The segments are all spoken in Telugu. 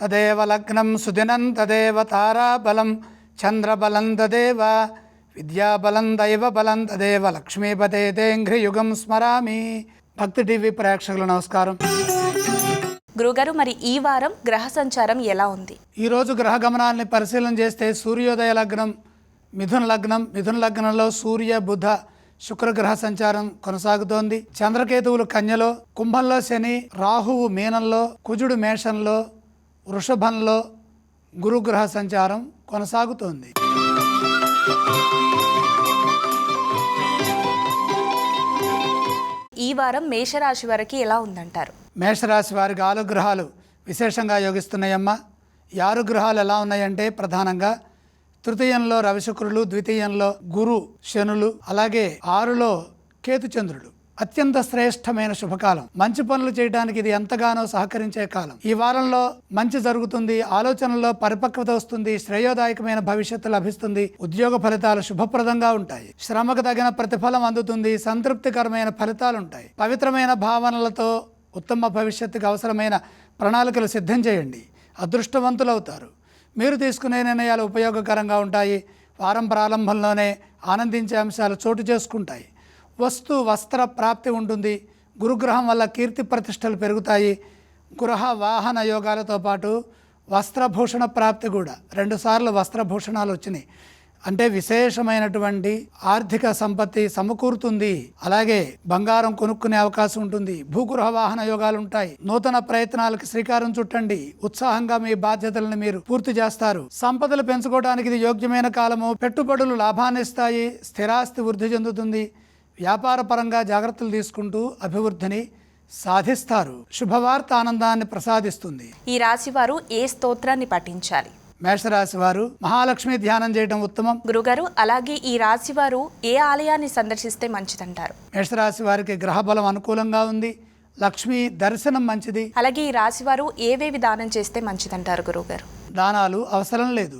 తదేవ లగ్నం సుదినం తదేవ తారాబలం చంద్రబలం తదేవ విద్యాబలం దైవబలం తదేవ లక్ష్మీపతే తేంఘ్రియుగం స్మరామి. భక్తి టీవీ ప్రేక్షకులు నమస్కారం. గురుగారు మరి ఈ వారం గ్రహ సంచారం ఎలా ఉంది? ఈరోజు గ్రహ గమనాల్ని పరిశీలన చేస్తే సూర్యోదయ లగ్నం మిథున లగ్నం మిథున లగ్నంలో సూర్య బుధ శుక్రగ్రహ సంచారం కొనసాగుతోంది. చంద్రకేతువులు కన్యలో కుంభంలో శని రాహువు మీనంలో కుజుడు మేషంలో వృషభంలో గురుగ్రహ సంచారం కొనసాగుతోంది. ఈ వారం మేషరాశి వారికి ఎలా ఉందంటారు? మేషరాశి వారికి ఆరు గ్రహాలు విశేషంగా యోగిస్తున్నాయమ్మా. ఈ ఆరు గ్రహాలు ఎలా ఉన్నాయంటే ప్రధానంగా తృతీయంలో రవిశుక్రులు ద్వితీయంలో గురు శనులు అలాగే ఆరులో కేతుచంద్రుడు. అత్యంత శ్రేష్టమైన శుభకాలం. మంచి పనులు చేయడానికి ఇది ఎంతగానో సహకరించే కాలం. ఈ వారంలో మంచి జరుగుతుంది ఆలోచనలో పరిపక్వత వస్తుంది శ్రేయోదాయకమైన భవిష్యత్తు లభిస్తుంది ఉద్యోగ ఫలితాలు శుభప్రదంగా ఉంటాయి. శ్రమకు తగిన ప్రతిఫలం అందుతుంది సంతృప్తికరమైన ఫలితాలు ఉంటాయి. పవిత్రమైన భావనలతో ఉత్తమ భవిష్యత్తుకు అవసరమైన ప్రణాళికలు సిద్ధం చేయండి. అదృష్టవంతులవుతారు. మీరు తీసుకునే నిర్ణయాలు ఉపయోగకరంగా ఉంటాయి. వారం ప్రారంభంలోనే ఆనందించే అంశాలు చోటు చేసుకుంటాయి. వస్తు వస్త్ర ప్రాప్తి ఉంటుంది. గురుగ్రహం వల్ల కీర్తి ప్రతిష్టలు పెరుగుతాయి. గృహ వాహన యోగాలతో పాటు వస్త్రభూషణ ప్రాప్తి కూడా. రెండుసార్లు వస్త్రభూషణాలు వచ్చినాయి. అంటే విశేషమైనటువంటి ఆర్థిక సంపత్తి సమకూరుతుంది. అలాగే బంగారం కొనుక్కునే అవకాశం ఉంటుంది. భూగృహ వాహన యోగాలు ఉంటాయి. నూతన ప్రయత్నాలకు శ్రీకారం చుట్టండి. ఉత్సాహంగా మీ బాధ్యతలను మీరు పూర్తి చేస్తారు. సంపదలు పెంచుకోవడానికి ఇది యోగ్యమైన కాలము. పెట్టుబడులు లాభాన్నిస్తాయి. స్థిరాస్తి వృద్ధి చెందుతుంది. వ్యాపార పరంగా జాగ్రత్తలు తీసుకుంటూ అభివృద్ధిని సాధిస్తారు. శుభవార్త ఆనందాన్ని ప్రసాదిస్తుంది. ఈ రాశి వారు ఏ స్తోత్రాన్ని పఠించాలి? మేషరాశి వారు మహాలక్ష్మి ధ్యానం చేయడం ఉత్తమం. గురుగారు అలాగే ఈ రాశి వారు ఏ ఆలయాన్ని సందర్శిస్తే మంచిదంటారు? మేషరాశి వారికి గ్రహబలం అనుకూలంగా ఉంది. లక్ష్మి దర్శనం మంచిది. అలాగే ఈ రాశి వారు ఏవేవి దానం చేస్తే మంచిదంటారు గురువుగారు దానాలు అవసరం లేదు.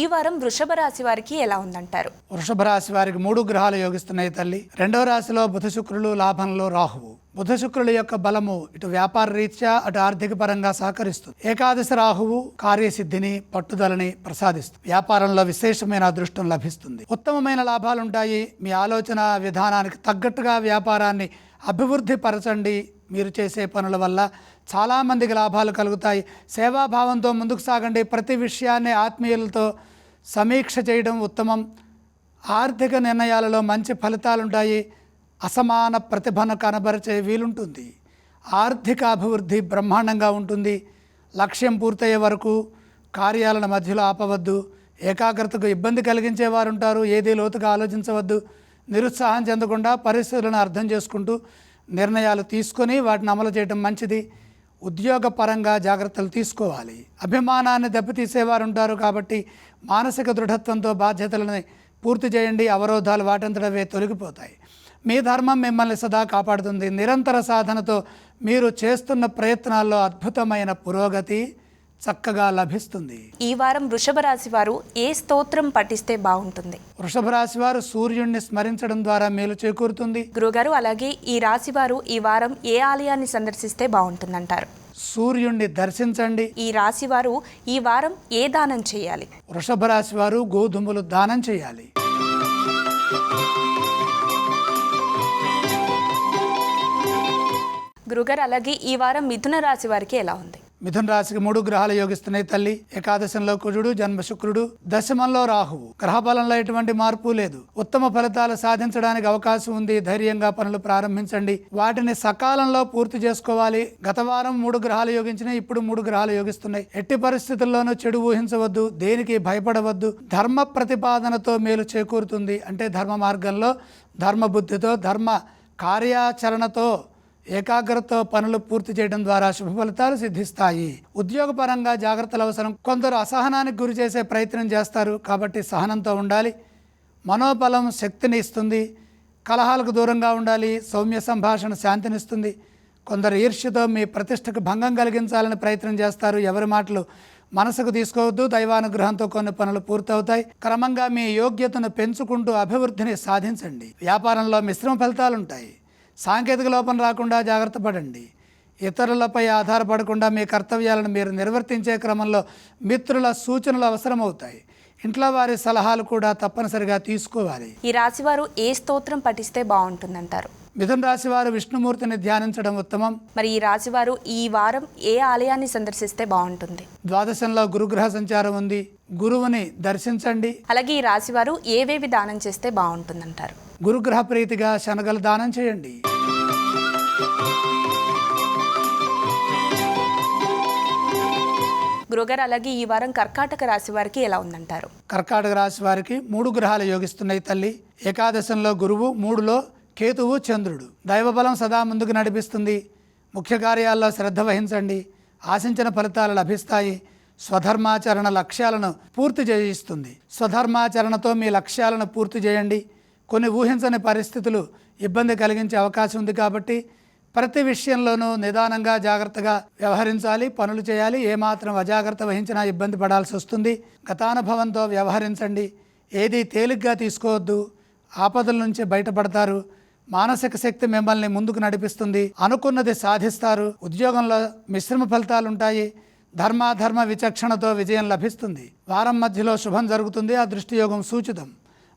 ఈ వారం వృషభ రాశి వారికి ఎలా ఉందంటారు? వృషభ రాశి వారికి మూడు గ్రహాలు యోగిస్తున్నాయి తల్లి. రెండవ రాశిలో బుధ శుక్రులు లాభంలో రాహువు. బుధ శుక్రుల యొక్క బలము ఇటు వ్యాపార రీత్యా అటు ఆర్థిక పరంగా సహకరిస్తుంది. ఏకాదశి రాహువు కార్యసిద్ధిని పట్టుదలని ప్రసాదిస్తుంది. వ్యాపారంలో విశేషమైన అదృష్టం లభిస్తుంది. ఉత్తమమైన లాభాలుంటాయి. మీ ఆలోచన విధానానికి తగ్గట్టుగా వ్యాపారాన్ని అభివృద్ధి పరచండి. మీరు చేసే పనుల వల్ల చాలామందికి లాభాలు కలుగుతాయి. సేవాభావంతో ముందుకు సాగండి. ప్రతి విషయాన్ని ఆత్మీయులతో సమీక్ష చేయడం ఉత్తమం. ఆర్థిక నిర్ణయాలలో మంచి ఫలితాలుంటాయి. అసమాన ప్రతిభను కనబరిచే వీలుంటుంది. ఆర్థిక అభివృద్ధి బ్రహ్మాండంగా ఉంటుంది. లక్ష్యం పూర్తయ్యే వరకు కార్యాలను మధ్యలో ఆపవద్దు. ఏకాగ్రతకు ఇబ్బంది కలిగించే వారు ఉంటారు ఏది లోతుగా ఆలోచించవద్దు. నిరుత్సాహం చెందకుండా పరిస్థితులను అర్థం చేసుకుంటూ నిర్ణయాలు తీసుకొని వాటిని అమలు చేయడం మంచిది. ఉద్యోగపరంగా జాగ్రత్తలు తీసుకోవాలి. అభిమానాన్ని దెబ్బతీసేవారు ఉంటారు కాబట్టి మానసిక దృఢత్వంతో బాధ్యతలని పూర్తి చేయండి. అవరోధాలు వాటంతటవే తొలగిపోతాయి. మీ ధర్మం మిమ్మల్ని సదా కాపాడుతుంది. నిరంతర సాధనతో మీరు చేస్తున్న ప్రయత్నాల్లో అద్భుతమైన పురోగతి. చక్కగా లభిస్తుంది. ఈ వారం వృషభ రాశి వారు ఏ స్తోత్రం పఠిస్తే బాగుంటుంది? వృషభ రాశి వారు సూర్యుడిని స్మరించడం ద్వారా మేలు చేకూరుతుంది. గురుగారు అలాగే ఈ రాశి వారు ఈ వారం ఏ ఆలయాన్ని సందర్శిస్తే బాగుంటుందంటారు? సూర్యుడిని దర్శించండి. ఈ రాశి వారు ఈ వారం ఏ దానం చేయాలి? వృషభ రాశి వారు గోధుమలు దానం చేయాలి. గురుగారు అలాగే ఈ వారం మిథున రాశి వారికి ఎలా ఉంది? మిథున రాశికి మూడు గ్రహాలు యోగిస్తున్నాయి తల్లి ఏకాదశంలో కుజుడు జన్మ శుక్రుడు దశమంలో రాహువు. గ్రహ బలంలో ఎటువంటి మార్పు లేదు. ఉత్తమ ఫలితాలు సాధించడానికి అవకాశం ఉంది. ధైర్యంగా పనులు ప్రారంభించండి. వాటిని సకాలంలో పూర్తి చేసుకోవాలి. గత వారం మూడు గ్రహాలు యోగించినాయి ఇప్పుడు మూడు గ్రహాలు యోగిస్తున్నాయి. ఎట్టి పరిస్థితుల్లోనూ చెడు ఊహించవద్దు. దేనికి భయపడవద్దు. ధర్మ ప్రతిపాదనతో మేలు చేకూరుతుంది. అంటే ధర్మ మార్గంలో ధర్మబుద్ధితో ధర్మ కార్యాచరణతో ఏకాగ్రతతో పనులు పూర్తి చేయడం ద్వారా శుభ ఫలితాలు సిద్ధిస్తాయి. ఉద్యోగపరంగా జాగ్రత్తలు అవసరం. కొందరు అసహనానికి గురి చేసే ప్రయత్నం చేస్తారు. కాబట్టి సహనంతో ఉండాలి. మనోబలం శక్తిని ఇస్తుంది. కలహాలకు దూరంగా ఉండాలి. సౌమ్య సంభాషణ శాంతినిస్తుంది. కొందరు ఈర్ష్యతో మీ ప్రతిష్టకు భంగం కలిగించాలని ప్రయత్నం చేస్తారు. ఎవరి మాటలు మనసుకు తీసుకోవద్దు. దైవానుగ్రహంతో కొన్ని పనులు పూర్తవుతాయి. క్రమంగా మీ యోగ్యతను పెంచుకుంటూ అభివృద్ధిని సాధించండి. వ్యాపారంలో మిశ్రమ ఫలితాలు ఉంటాయి సాంకేతిక లోపం రాకుండా జాగ్రత్త పడండి. ఇతరులపై ఆధారపడకుండా మీ కర్తవ్యాలను మీరు నిర్వర్తించే క్రమంలో మిత్రుల సూచనలు అవసరమవుతాయి. ఇంట్లో వారి సలహాలు కూడా తప్పనిసరిగా తీసుకోవాలి. ఈ రాశివారు ఏ స్తోత్రం పఠిస్తే బాగుంటుందంటారు? మిథున రాశి వారు విష్ణుమూర్తిని ధ్యానించడం ఉత్తమం. మరి ఈ రాశివారు ఈ వారం ఏ ఆలయాన్ని సందర్శిస్తే బాగుంటుంది? ద్వాదశంలో గురుగ్రహ సంచారం ఉంది. గురువుని దర్శించండి. అలాగే ఈ రాశివారు ఏవేవి దానం చేస్తే బాగుంటుందంటారు? గురుగ్రహ ప్రీతిగా శనగలు దానం చేయండి. గురుగారు అలాగే ఈ వారం కర్కాటక రాశి వారికి ఎలా ఉందంటారు? కర్కాటక రాశి వారికి మూడు గ్రహాలు యోగిస్తున్నాయి తల్లి. ఏకాదశంలో గురువు మూడులో కేతువు చంద్రుడు. దైవబలం సదా ముందుకు నడిపిస్తుంది. ముఖ్య కార్యాల్లో శ్రద్ధ వహించండి. ఆశించిన ఫలితాలు లభిస్తాయి. స్వధర్మాచరణ లక్ష్యాలను పూర్తి చేయిస్తుంది. స్వధర్మాచరణతో మీ లక్ష్యాలను పూర్తి చేయండి. కొన్ని ఊహించని పరిస్థితులు ఇబ్బంది కలిగించే అవకాశం ఉంది కాబట్టి ప్రతి విషయంలోనూ నిదానంగా జాగ్రత్తగా వ్యవహరించాలి పనులు చేయాలి. ఏమాత్రం అజాగ్రత్త వహించినా ఇబ్బంది పడాల్సి వస్తుంది. గతానుభవంతో వ్యవహరించండి. ఏది తేలిగ్గా తీసుకోవద్దు. ఆపదల నుంచి బయటపడతారు. మానసిక శక్తి మిమ్మల్ని ముందుకు నడిపిస్తుంది. అనుకున్నది సాధిస్తారు. ఉద్యోగంలో మిశ్రమ ఫలితాలు ఉంటాయి ధర్మాధర్మ విచక్షణతో విజయం లభిస్తుంది. వారం మధ్యలో శుభం జరుగుతుంది. ఆ దృష్టియోగం సూచితం.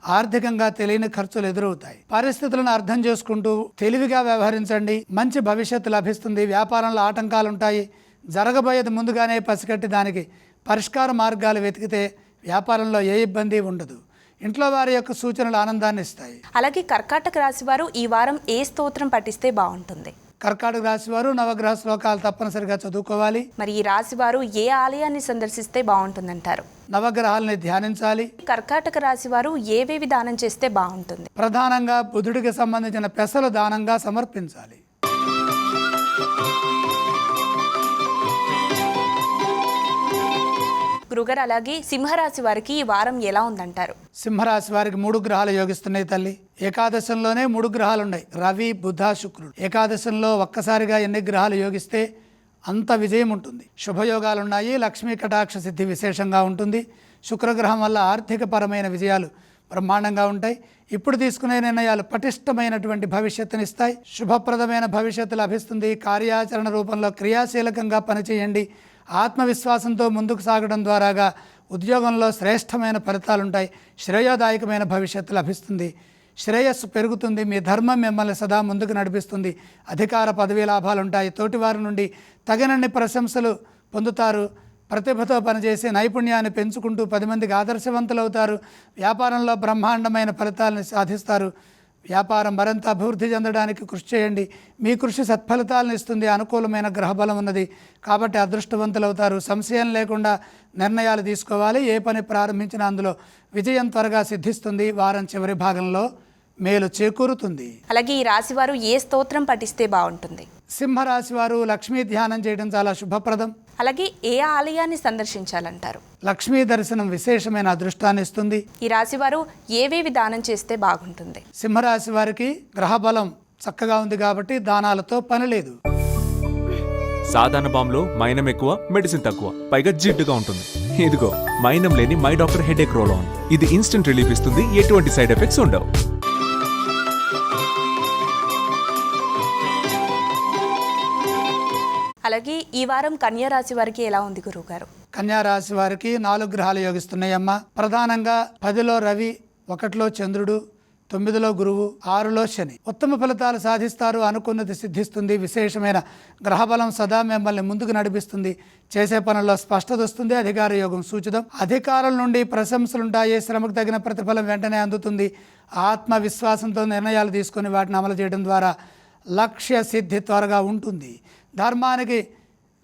ఆర్థికంగా తెలియని ఖర్చులు ఎదురవుతాయి. పరిస్థితులను అర్థం చేసుకుంటూ తెలివిగా వ్యవహరించండి. మంచి భవిష్యత్తు లభిస్తుంది. వ్యాపారంలో ఆటంకాలు ఉంటాయి జరగబోయేది ముందుగానే పసిగట్టి దానికి పరిష్కార మార్గాలు వెతికితే వ్యాపారంలో ఏ ఇబ్బంది ఉండదు. ఇంట్లో వారి యొక్క సూచనలు ఆనందాన్ని ఇస్తాయి అలాగే కర్కాటక రాశి వారు ఈ వారం ఏ స్తోత్రం పఠిస్తే బాగుంటుంది? కర్కాటక రాశి వారు నవగ్రహ శ్లోకాలు తప్పనిసరిగా చదువుకోవాలి. మరి ఈ రాశి వారు ఏ ఆలయాన్ని సందర్శిస్తే బాగుంటుందంటారు? నవగ్రహాలని ధ్యానించాలి. కర్కాటక రాశి వారు ఏవేవి దానం చేస్తే బాగుంటుంది? ప్రధానంగా బుధుడికి సంబంధించిన పెసలు దానంగా సమర్పించాలి. గురుగారు అలాగే సింహరాశి వారికి ఈ వారం ఎలా ఉందంటారు? సింహరాశి వారికి మూడు గ్రహాలు యోగిస్తున్నాయి తల్లి. ఏకాదశంలోనే మూడు గ్రహాలు ఉన్నాయి రవి బుధ శుక్రుడు. ఏకాదశంలో ఒక్కసారిగా ఎన్ని గ్రహాలు యోగిస్తే అంత విజయం ఉంటుంది. శుభయోగాలు ఉన్నాయి లక్ష్మీ కటాక్ష సిద్ధి విశేషంగా ఉంటుంది. శుక్రగ్రహం వల్ల ఆర్థికపరమైన విజయాలు బ్రహ్మాండంగా ఉంటాయి. ఇప్పుడు తీసుకునే నిర్ణయాలు పటిష్టమైనటువంటి భవిష్యత్తునిస్తాయి శుభప్రదమైన భవిష్యత్తు లభిస్తుంది. కార్యాచరణ రూపంలో క్రియాశీలకంగా పనిచేయండి. ఆత్మవిశ్వాసంతో ముందుకు సాగడం ద్వారాగా ఉద్యోగంలో శ్రేష్టమైన ఫలితాలుంటాయి. శ్రేయోదాయకమైన భవిష్యత్తు లభిస్తుంది. శ్రేయస్సు పెరుగుతుంది. మీ ధర్మం మిమ్మల్ని సదా ముందుకు నడిపిస్తుంది. అధికార పదవీ లాభాలుంటాయి. తోటివారి నుండి తగినన్ని ప్రశంసలు పొందుతారు. ప్రతిభతో పనిచేసి నైపుణ్యాన్ని పెంచుకుంటూ పది మందికి ఆదర్శవంతులవుతారు. వ్యాపారంలో బ్రహ్మాండమైన ఫలితాలను సాధిస్తారు. వ్యాపారం మరింత అభివృద్ధి చెందడానికి కృషి చేయండి. మీ కృషి సత్ఫలితాలను ఇస్తుంది అనుకూలమైన గ్రహబలం ఉన్నది. కాబట్టి అదృష్టవంతులు అవుతారు సంశయం లేకుండా నిర్ణయాలు తీసుకోవాలి. ఏ పని ప్రారంభించినా అందులో విజయం త్వరగా సిద్ధిస్తుంది. వారం చివరి భాగంలో మేలు చేకూరుతుంది. అలాగే ఈ రాశివారు ఏ స్తోత్రం పఠిస్తే బాగుంటుంది? సింహరాశి వారు లక్ష్మీ ధ్యానం చేయడం చాలా శుభప్రదం. అలాగే ఏ ఆలయాన్ని సందర్శించాలంటారు? లక్ష్మీ దర్శనం విశేషమైన అదృష్టాన్ని ఇస్తుంది. ఈ రాశి వారు ఏవేవి దానం చేస్తే బాగుంటుంది? సింహరాశి వారికి గ్రహబలం చక్కగా ఉంది కాబట్టి దానాలతో పని లేదు. సాధారణ బాంబులో మైనం ఎక్కువ మెడిసిన్ తక్కువ పైగా జిడ్డుగా ఉంటుంది. ఇదిగో మైనం లేని my doctor headache roll on. ఇది ఇన్స్టెంట్ రిలీఫ్ ఇస్తుంది ఎటువంటి సైడ్ ఎఫెక్ట్స్ ఉండవు. అలాగే ఈ వారం కన్యా రాశి వారికి ఎలా ఉంది గురువుగారు? కన్యా రాశి వారికి నాలుగు గ్రహాలు యోగిస్తున్నాయమ్మ. ప్రధానంగా పదిలో రవి ఒకటిలో చంద్రుడు తొమ్మిదిలో గురువు ఆరులో శని. ఉత్తమ ఫలితాలు సాధిస్తారు అనుకున్నది సిద్ధిస్తుంది. విశేషమైన గ్రహబలం సదా మిమ్మల్ని ముందుకు నడిపిస్తుంది. చేసే పనుల్లో స్పష్టత వస్తుంది. అధికార యోగం సూచితం. అధికారుల నుండి ప్రశంసలుంటాయి శ్రమకు తగిన ప్రతిఫలం వెంటనే అందుతుంది. ఆత్మవిశ్వాసంతో నిర్ణయాలు తీసుకొని వాటిని అమలు చేయడం ద్వారా లక్ష్య సిద్ధి త్వరగా ఉంటుంది. ధర్మానికి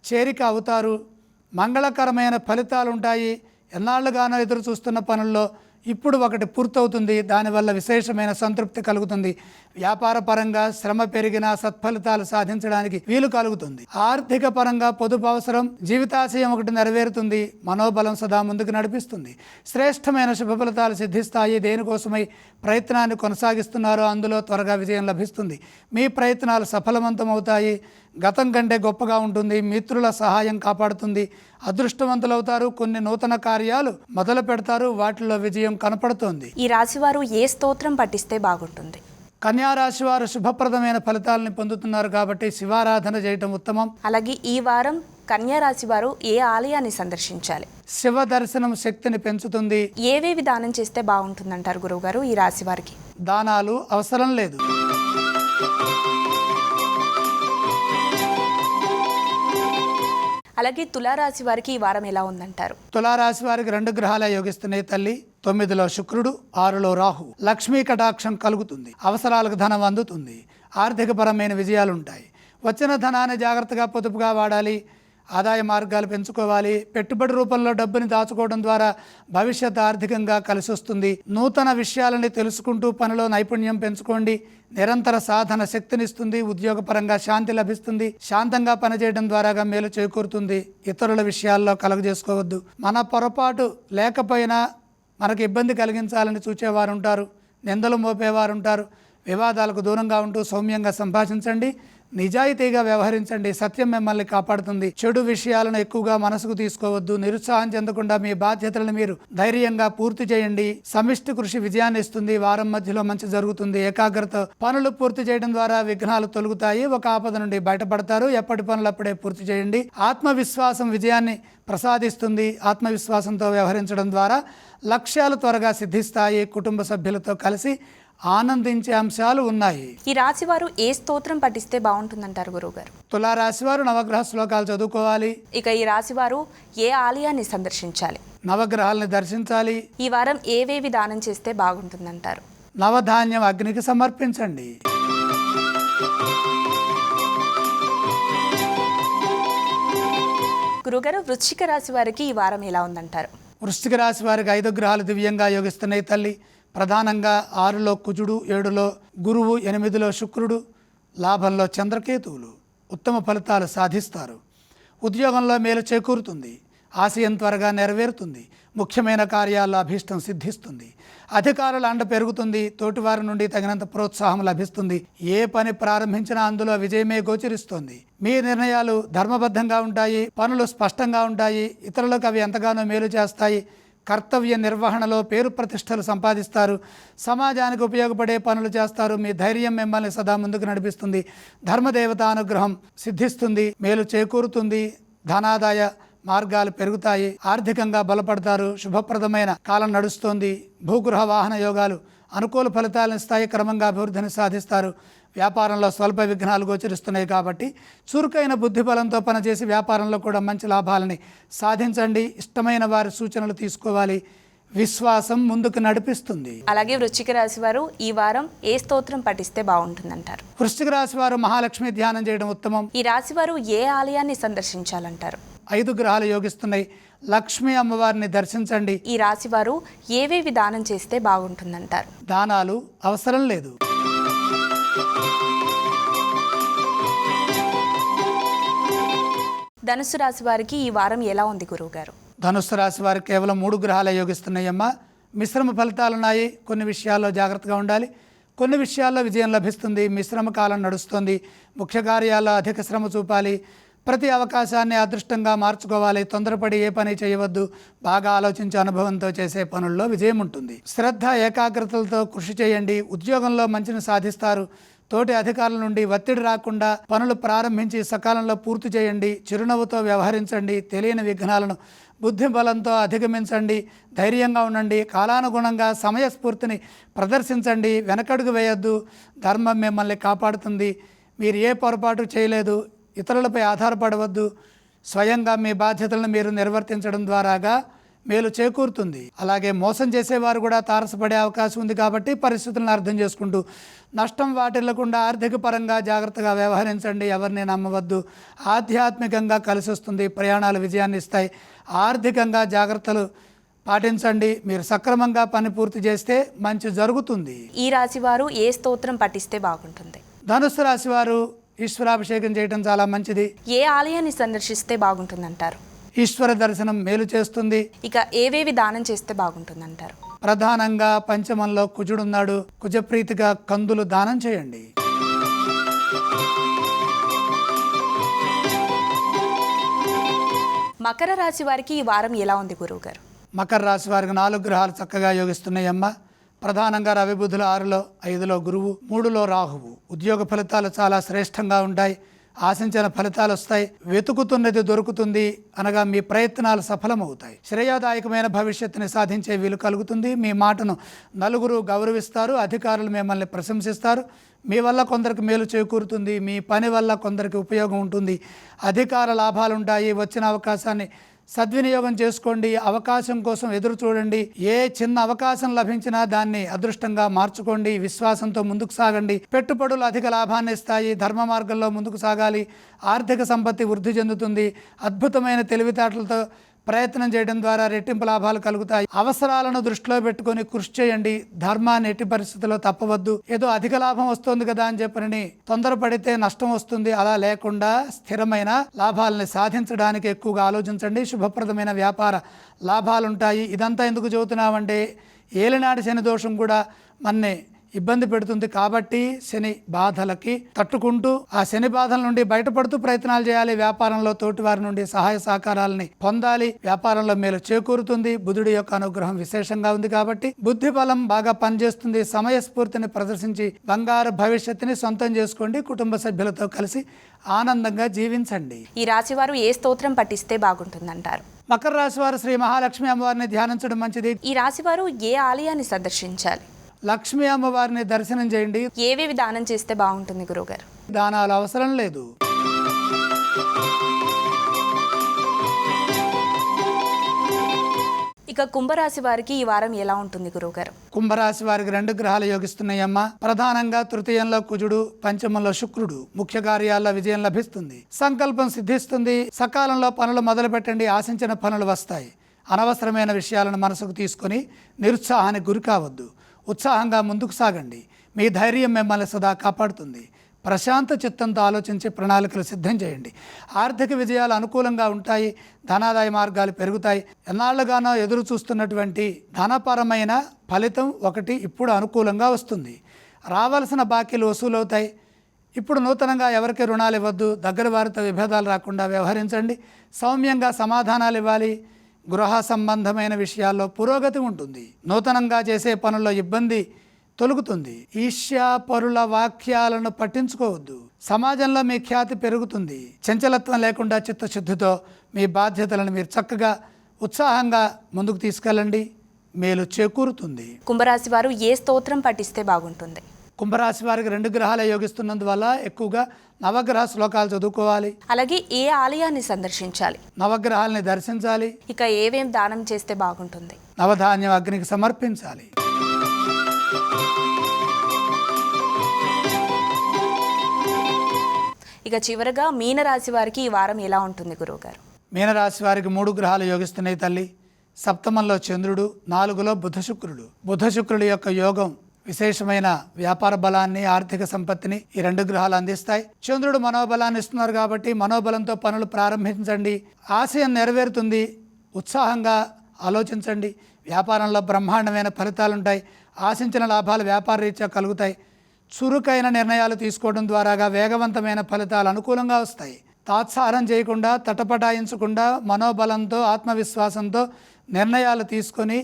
చేరిక అవుతారు. మంగళకరమైన ఫలితాలు ఉంటాయి ఎన్నాళ్ళుగానో ఎదురు చూస్తున్న పనుల్లో ఇప్పుడు ఒకటి పూర్తవుతుంది. దానివల్ల విశేషమైన సంతృప్తి కలుగుతుంది. వ్యాపార పరంగా శ్రమ పెరిగినా సత్ఫలితాలు సాధించడానికి వీలు కలుగుతుంది. ఆర్థిక పరంగా పొదుపు అవసరం జీవితాశయం ఒకటి నెరవేరుతుంది. మనోబలం సదా ముందుకు నడిపిస్తుంది. శ్రేష్టమైన శుభ ఫలితాలు సిద్ధిస్తాయి. దేనికోసమై ప్రయత్నాన్ని కొనసాగిస్తున్నారో అందులో త్వరగా విజయం లభిస్తుంది. మీ ప్రయత్నాలు సఫలవంతమవుతాయి. గతం కంటే గొప్పగా ఉంటుంది మిత్రుల సహాయం కాపాడుతుంది అదృష్టవంతులవుతారు కొన్ని నూతన కార్యాలు మొదలు పెడతారు వాటిలో విజయం కనపడుతోంది. ఈ రాశివారు ఏ స్తోత్రం పఠిస్తే బాగుంటుంది? కన్యా రాశి వారు శుభప్రదమైన ఫలితాలని పొందుతున్నారు కాబట్టి శివారాధన చేయటం ఉత్తమం. అలాగే ఈ వారం కన్యా రాశి వారు ఏ ఆలయాన్ని సందర్శించాలి? శివ దర్శనం శక్తిని పెంచుతుంది. ఏవేవి దానం చేస్తే బాగుంటుందంటారు గురువుగారు ఈ రాశి వారికి? దానాలు అవసరం లేదు. అలాగే తులారాశి వారికి ఈ వారం ఎలా ఉందంటారు? తులారాశి వారికి రెండు గ్రహాల యోగిస్తున్నాయి తల్లి. తొమ్మిదిలో శుక్రుడు ఆరులో రాహు. లక్ష్మీ కటాక్షం కలుగుతుంది. అవసరాలకు ధనం అందుతుంది. ఆర్థికపరమైన విజయాలు ఉంటాయి వచ్చిన ధనాన్ని జాగ్రత్తగా పొదుపుగా వాడాలి. ఆదాయ మార్గాలు పెంచుకోవాలి. పెట్టుబడి రూపంలో డబ్బుని దాచుకోవడం ద్వారా భవిష్యత్ ఆర్థికంగా కలిసి వస్తుంది నూతన విషయాలని తెలుసుకుంటూ పనిలో నైపుణ్యం పెంచుకోండి. నిరంతర సాధన శక్తినిస్తుంది ఉద్యోగపరంగా శాంతి లభిస్తుంది శాంతంగా పనిచేయడం ద్వారాగా మేలు చేకూరుతుంది. ఇతరుల విషయాల్లో కలుగజేసుకోవద్దు. మన పొరపాటు లేకపోయినా మనకు ఇబ్బంది కలిగించాలని చూచేవారు ఉంటారు నిందలు మోపేవారు ఉంటారు వివాదాలకు దూరంగా ఉంటూ సౌమ్యంగా సంభాషించండి. నిజాయితీగా వ్యవహరించండి. సత్యం మిమ్మల్ని కాపాడుతుంది. చెడు విషయాలను ఎక్కువగా మనసుకు తీసుకోవద్దు. నిరుత్సాహం చెందకుండా మీ బాధ్యతలను మీరు ధైర్యంగా పూర్తి చేయండి. సమిష్టి కృషి విజయాన్ని ఇస్తుంది. వారం మధ్యలో మంచి జరుగుతుంది. ఏకాగ్రత పనులు పూర్తి చేయడం ద్వారా విఘ్నాలు తొలుగుతాయి. ఒక ఆపద నుండి బయటపడతారు. ఎప్పటి పనులు అప్పుడే పూర్తి చేయండి. ఆత్మవిశ్వాసం విజయాన్ని ప్రసాదిస్తుంది. ఆత్మవిశ్వాసంతో వ్యవహరించడం ద్వారా లక్ష్యాలు త్వరగా సిద్ధిస్తాయి. కుటుంబ సభ్యులతో కలిసి ఆనందించే అంశాలు ఉన్నాయి. ఈ రాశి వారు ఏ స్తోత్రం పఠిస్తే బాగుంటుందంటారు గురువుగారు? తులారాశి వారు నవగ్రహ శ్లోకాలు చదువుకోవాలి. ఇక ఈ రాశి వారు ఏ ఆలయాన్ని సందర్శించాలి? నవగ్రహాలని దర్శించాలి. ఈ వారం ఏవేవి దానం చేస్తే బాగుంటుందంటారు? నవధాన్యం అగ్నికి సమర్పించండి. గురుగారు వృశ్చిక రాశి వారికి ఈ వారం ఎలా ఉందంటారు? వృశ్చిక రాశి వారికి ఐదు గ్రహాలు దివ్యంగా యోగిస్తున్నాయి తల్లి. ప్రధానంగా ఆరులో కుజుడు ఏడులో గురువు ఎనిమిదిలో శుక్రుడు లాభంలో చంద్రకేతువులు ఉత్తమ ఫలితాలు సాధిస్తారు. ఉద్యోగంలో మేలు చేకూరుతుంది. ఆశయం త్వరగా నెరవేరుతుంది. ముఖ్యమైన కార్యాల్లో అభీష్టం సిద్ధిస్తుంది. అధికారుల అండ పెరుగుతుంది. తోటివారి నుండి తగినంత ప్రోత్సాహం లభిస్తుంది. ఏ పని ప్రారంభించినా అందులో విజయమే గోచరిస్తుంది. మీ నిర్ణయాలు ధర్మబద్ధంగా ఉంటాయి. పనులు స్పష్టంగా ఉంటాయి. ఇతరులకు అవి ఎంతగానో మేలు చేస్తాయి. కర్తవ్య నిర్వహణలో పేరు ప్రతిష్టలు సంపాదిస్తారు. సమాజానికి ఉపయోగపడే పనులు చేస్తారు. మీ ధైర్యం మిమ్మల్ని సదా ముందుకు నడిపిస్తుంది. ధర్మదేవత అనుగ్రహం సిద్ధిస్తుంది. మేలు చేకూరుతుంది. ధనాదాయ మార్గాలు పెరుగుతాయి. ఆర్థికంగా బలపడతారు. శుభప్రదమైన కాలం నడుస్తోంది. భూగృహ వాహన యోగాలు అనుకూల ఫలితాలను ఇస్తాయి. క్రమంగా అభివృద్ధిని సాధిస్తారు. వ్యాపారంలో స్వల్ప విఘ్నాలు గోచరిస్తున్నాయి కాబట్టి చురుకైన బుద్ధి బలంతో పనిచేసి వ్యాపారంలో కూడా మంచి లాభాలని సాధించండి. ఇష్టమైన వారి సూచనలు తీసుకోవాలి. విశ్వాసం ముందుకు నడిపిస్తుంది. అలాగే వృశ్చిక రాశి వారు ఈ వారం ఏ స్తోత్రం పఠిస్తే బాగుంటుందంటారు? వృశ్చిక రాశి వారు మహాలక్ష్మి ధ్యానం చేయడం ఉత్తమం. ఈ రాశి వారు ఏ ఆలయాన్ని సందర్శించాలంటారు? ఐదు గ్రహాలు యోగిస్తున్నాయి. లక్ష్మీ అమ్మవారిని దర్శించండి. ఈ రాశి వారు ఏవేవి దానం చేస్తే బాగుంటుందంటారు? దానాలు అవసరం లేదు. ధనుసు రాశి వారికి ఈ వారం ఎలా ఉంది గురువుగారు? ధనుసు రాశి వారు కేవలం మూడు గ్రహాలు యోగిస్తున్నాయమ్మా. మిశ్రమ ఫలితాలు ఉన్నాయి. కొన్ని విషయాల్లో జాగ్రత్తగా ఉండాలి. కొన్ని విషయాల్లో విజయం లభిస్తుంది. మిశ్రమ కాలం నడుస్తుంది. ముఖ్య కార్యాల్లో అధిక శ్రమ చూపాలి. ప్రతి అవకాశాన్ని అదృష్టంగా మార్చుకోవాలి. తొందరపడి ఏ పని చేయవద్దు. బాగా ఆలోచించే అనుభవంతో చేసే పనుల్లో విజయం ఉంటుంది. శ్రద్ధ ఏకాగ్రతలతో కృషి చేయండి. ఉద్యోగంలో మంచిని సాధిస్తారు. తోటి అధికారుల నుండి ఒత్తిడి రాకుండా పనులు ప్రారంభించి సకాలంలో పూర్తి చేయండి చిరునవ్వుతో వ్యవహరించండి తెలియని విఘ్నాలను బుద్ధి బలంతో అధిగమించండి ధైర్యంగా ఉండండి కాలానుగుణంగా సమయస్ఫూర్తిని ప్రదర్శించండి వెనకడుగు వేయొద్దు ధర్మం మిమ్మల్ని కాపాడుతుంది మీరు ఏ పొరపాటు చేయలేదు ఇతరులపై ఆధారపడవద్దు స్వయంగా మీ బాధ్యతలను మీరు నిర్వర్తించడం ద్వారాగా మేలు చేకూరుతుంది. అలాగే మోసం చేసేవారు కూడా తారసపడే అవకాశం ఉంది కాబట్టి పరిస్థితులను అర్థం చేసుకుంటూ నష్టం వాటిల్లకుండా ఆర్థిక పరంగా జాగ్రత్తగా వ్యవహరించండి. ఎవరిని నమ్మవద్దు. ఆధ్యాత్మికంగా కలిసి వస్తుంది ప్రయాణాలు విజయాన్ని ఇస్తాయి. ఆర్థికంగా జాగ్రత్తలు పాటించండి. మీరు సక్రమంగా పని పూర్తి చేస్తే మంచి జరుగుతుంది. ఈ రాశి వారు ఏ స్తోత్రం పఠిస్తే బాగుంటుంది? ధనుస్సు రాశి వారు ఈశ్వరాభిషేకం చేయడం చాలా మంచిది. ఏ ఆలయాన్ని సందర్శిస్తే బాగుంటుందంటారు? ఈశ్వర దర్శనం మేలు చేస్తుంది. ఇక ఏవేవి దానం చేస్తే బాగుంటుందంటారు? ప్రధానంగా పంచమంలో కుజుడున్నాడు. కుజప్రీతిగా కందులు దానం చేయండి. మకర రాశి వారికి ఈ వారం ఎలా ఉంది గురువు గారు మకర రాశి వారికి నాలుగు గ్రహాలు చక్కగా యోగిస్తున్నాయమ్మ. ప్రధానంగా రవి బుధులు ఆరులో ఐదులో గురువు మూడులో రాహువు. ఉద్యోగ ఫలితాలు చాలా శ్రేష్టంగా ఉంటాయి. ఆశించిన ఫలితాలు వస్తాయి. వెతుకుతున్నది దొరుకుతుంది అనగా మీ ప్రయత్నాలు సఫలమవుతాయి. శ్రేయోదాయకమైన భవిష్యత్తుని సాధించే వీలు కలుగుతుంది. మీ మాటను నలుగురు గౌరవిస్తారు. అధికారులు మిమ్మల్ని ప్రశంసిస్తారు. మీ వల్ల కొందరికి మేలు చేకూరుతుంది. మీ పని వల్ల కొందరికి ఉపయోగం ఉంటుంది. అధికార లాభాలు ఉంటాయి వచ్చిన అవకాశాన్ని సద్వినియోగం చేసుకోండి అవకాశం కోసం ఎదురు చూడండి. ఏ చిన్న అవకాశం లభించినా దాన్ని అదృష్టంగా మార్చుకోండి విశ్వాసంతో ముందుకు సాగండి. పెట్టుబడులు అధిక లాభాన్ని ఇస్తాయి ధర్మ మార్గంలో ముందుకు సాగాలి. ఆర్థిక సంపత్తి వృద్ధి చెందుతుంది. అద్భుతమైన తెలివితేటలతో ప్రయత్నం చేయడం ద్వారా రెట్టింపు లాభాలు కలుగుతాయి. అవసరాలను దృష్టిలో పెట్టుకొని కృషి చేయండి. ధర్మాన్ని ఎట్టి పరిస్థితుల్లో తప్పవద్దు. ఏదో అధిక లాభం వస్తుంది కదా అని చెప్పని తొందరపడితే నష్టం వస్తుంది. అలా లేకుండా స్థిరమైన లాభాలని సాధించడానికి ఎక్కువగా ఆలోచించండి. శుభప్రదమైన వ్యాపార లాభాలుంటాయి. ఇదంతా ఎందుకు చెబుతున్నామంటే ఏలినాటి శని దోషం కూడా మన్ని ఇబ్బంది పెడుతుంది కాబట్టి శని బాధలకి తట్టుకుంటూ ఆ శని బాధల నుండి బయటపడుతూ ప్రయత్నాలు చేయాలి. వ్యాపారంలో తోటి వారి నుండి సహాయ సహకారాలని పొందాలి. వ్యాపారంలో మేలు చేకూరుతుంది. బుధుడి యొక్క అనుగ్రహం విశేషంగా ఉంది కాబట్టి బుద్ధి బలం బాగా పనిచేస్తుంది. సమయస్ఫూర్తిని ప్రదర్శించి బంగారు భవిష్యత్తుని సొంతం చేసుకోండి. కుటుంబ సభ్యులతో కలిసి ఆనందంగా జీవించండి. ఈ రాశి వారు ఏ స్తోత్రం పఠిస్తే బాగుంటుందంటారు? మకర రాశి వారు శ్రీ మహాలక్ష్మి అమ్మవారిని ధ్యానించడం మంచిది. ఈ రాశి వారు ఏ ఆలయాన్ని సందర్శించాలి? లక్ష్మీ అమ్మవారిని దర్శనం చేయండి. ఏవేవి దానం చేస్తే బాగుంటుంది గురువుగారు? దానాలు అవసరం లేదు. ఇక కుంభరాశి వారికి ఈ వారం ఎలా ఉంటుంది గురువుగారు? కుంభరాశి వారికి రెండు గ్రహాలు యోగిస్తున్నాయమ్మ. ప్రధానంగా తృతీయంలో కుజుడు పంచమంలో శుక్రుడు. ముఖ్య కార్యాల్లో విజయం లభిస్తుంది. సంకల్పం సిద్ధిస్తుంది. సకాలంలో పనులు మొదలు పెట్టండి ఆశించిన పనులు వస్తాయి. అనవసరమైన విషయాలను మనసుకు తీసుకొని నిరుత్సాహానికి గురి కావద్దు. ఉత్సాహంగా ముందుకు సాగండి. మీ ధైర్యం మిమ్మల్ని సదా కాపాడుతుంది. ప్రశాంత చిత్తంతో ఆలోచించి ప్రణాళికలు సిద్ధం చేయండి. ఆర్థిక విజయాలు అనుకూలంగా ఉంటాయి. ధనాదాయ మార్గాలు పెరుగుతాయి. ఎన్నాళ్ళుగానో ఎదురు చూస్తున్నటువంటి ధనపరమైన ఫలితం ఒకటి ఇప్పుడు అనుకూలంగా వస్తుంది. రావాల్సిన బాకీలు వసూలవుతాయి. ఇప్పుడు నూతనంగా ఎవరికి రుణాలు ఇవ్వద్దు. దగ్గర వారితో విభేదాలు రాకుండా వ్యవహరించండి. సౌమ్యంగా సమాధానాలు ఇవ్వాలి. గృహ సంబంధమైన విషయాల్లో పురోగతి ఉంటుంది. నూతనంగా చేసే పనుల్లో ఇబ్బంది తొలుగుతుంది. ఈర్ష్యాపరుల వాక్యాలను పట్టించుకోవద్దు. సమాజంలో మీ ఖ్యాతి పెరుగుతుంది. చంచలత్వం లేకుండా చిత్తశుద్ధితో మీ బాధ్యతలను మీరు చక్కగా ఉత్సాహంగా ముందుకు తీసుకెళ్ళండి. మేలు చేకూరుతుంది. కుంభరాశి వారు ఏ స్తోత్రం పఠిస్తే బాగుంటుంది? కుంభరాశి వారికి రెండు గ్రహాలు యోగిస్తున్నందువల్ల ఎక్కువగా నవగ్రహ శ్లోకాలు చదువుకోవాలి. అలాగే ఏ ఆలయాన్ని సందర్శించాలి? నవగ్రహాలని దర్శించాలి. ఇక ఏవేం దానం చేస్తే బాగుంటుంది? నవధాన్యం అగ్నికి సమర్పించాలి. ఇక చివరగా మీనరాశి వారికి ఈ వారం ఎలా ఉంటుంది గురువుగారు? మీనరాశి వారికి మూడు గ్రహాలు యోగిస్తున్నాయి తల్లి. సప్తమంలో చంద్రుడు నాలుగులో బుధ శుక్రుడు బుధ శుక్రుడి యొక్క యోగం విశేషమైన వ్యాపార బలాన్ని ఆర్థిక సంపత్తిని ఈ రెండు గ్రహాలు అందిస్తాయి. చంద్రుడు మనోబలాన్ని ఇస్తున్నారు కాబట్టి మనోబలంతో పనులు ప్రారంభించండి. ఆశయం నెరవేరుతుంది. ఉత్సాహంగా ఆలోచించండి. వ్యాపారంలో బ్రహ్మాండమైన ఫలితాలు ఉంటాయి ఆశించిన లాభాలు వ్యాపార రీత్యా కలుగుతాయి. చురుకైన నిర్ణయాలు తీసుకోవడం ద్వారాగా వేగవంతమైన ఫలితాలు అనుకూలంగా వస్తాయి. తాత్సారం చేయకుండా తటపటాయించకుండా మనోబలంతో ఆత్మవిశ్వాసంతో నిర్ణయాలు తీసుకొని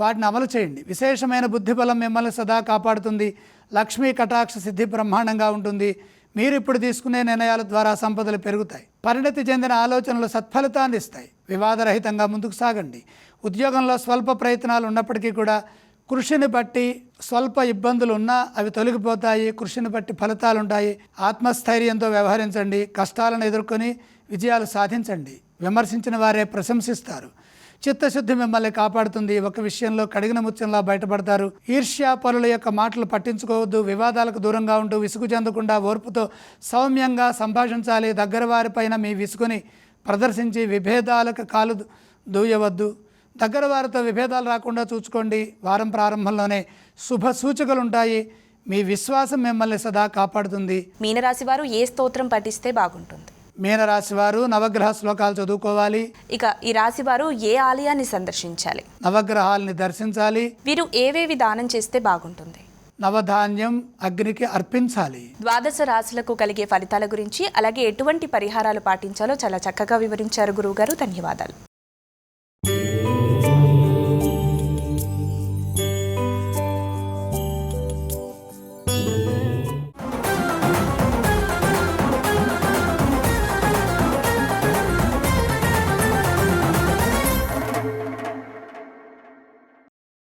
వాటిని అమలు చేయండి. విశేషమైన బుద్ధిబలం మిమ్మల్ని సదా కాపాడుతుంది. లక్ష్మీ కటాక్ష సిద్ధి బ్రహ్మాండంగా ఉంటుంది. మీరు ఇప్పుడు తీసుకునే నిర్ణయాల ద్వారా సంపదలు పెరుగుతాయి. పరిణతి చెందిన ఆలోచనలు సత్ఫలితాన్ని ఇస్తాయి. వివాదరహితంగా ముందుకు సాగండి. ఉద్యోగంలో స్వల్ప ప్రయత్నాలు ఉన్నప్పటికీ కూడా కృషిని బట్టి స్వల్ప ఇబ్బందులు ఉన్నా అవి తొలగిపోతాయి. కృషిని బట్టి ఫలితాలు ఉంటాయి ఆత్మస్థైర్యంతో వ్యవహరించండి. కష్టాలను ఎదుర్కొని విజయాలు సాధించండి. విమర్శించిన వారే ప్రశంసిస్తారు. చిత్తశుద్ధి మిమ్మల్ని కాపాడుతుంది. ఒక విషయంలో కడిగిన ముత్యంలా బయటపడతారు. ఈర్ష్యా పరుల యొక్క మాటలు పట్టించుకోవద్దు. వివాదాలకు దూరంగా ఉంటూ విసుగు చెందకుండా ఓర్పుతో సౌమ్యంగా సంభాషించాలి. దగ్గర వారిపైన మీ విసుగుని ప్రదర్శించి విభేదాలకు కాలు దూయవద్దు. దగ్గర వారితో విభేదాలు రాకుండా చూసుకోండి వారం ప్రారంభంలోనే శుభ సూచకలు ఉంటాయి మీ విశ్వాసం మిమ్మల్ని సదా కాపాడుతుంది. మీనరాశి వారు ఏ స్తోత్రం పఠిస్తే బాగుంటుంది? మీనరాశి వారు నవగ్రహ శ్లోకాలు చదువుకోవాలి. ఇక ఈ రాశి వారు ఏ ఆలయాన్ని సందర్శించాలి? నవగ్రహాల్ని దర్శించాలి. వీరు ఏవేవి దానం చేస్తే బాగుంటుంది? నవధాన్యం అగ్నికి అర్పించాలి. ద్వాదశ రాశులకు కలిగే ఫలితాల గురించి అలాగే ఎటువంటి పరిహారాలు పాటించాలో చాలా చక్కగా వివరించారు గురువుగారు. ధన్యవాదాలు.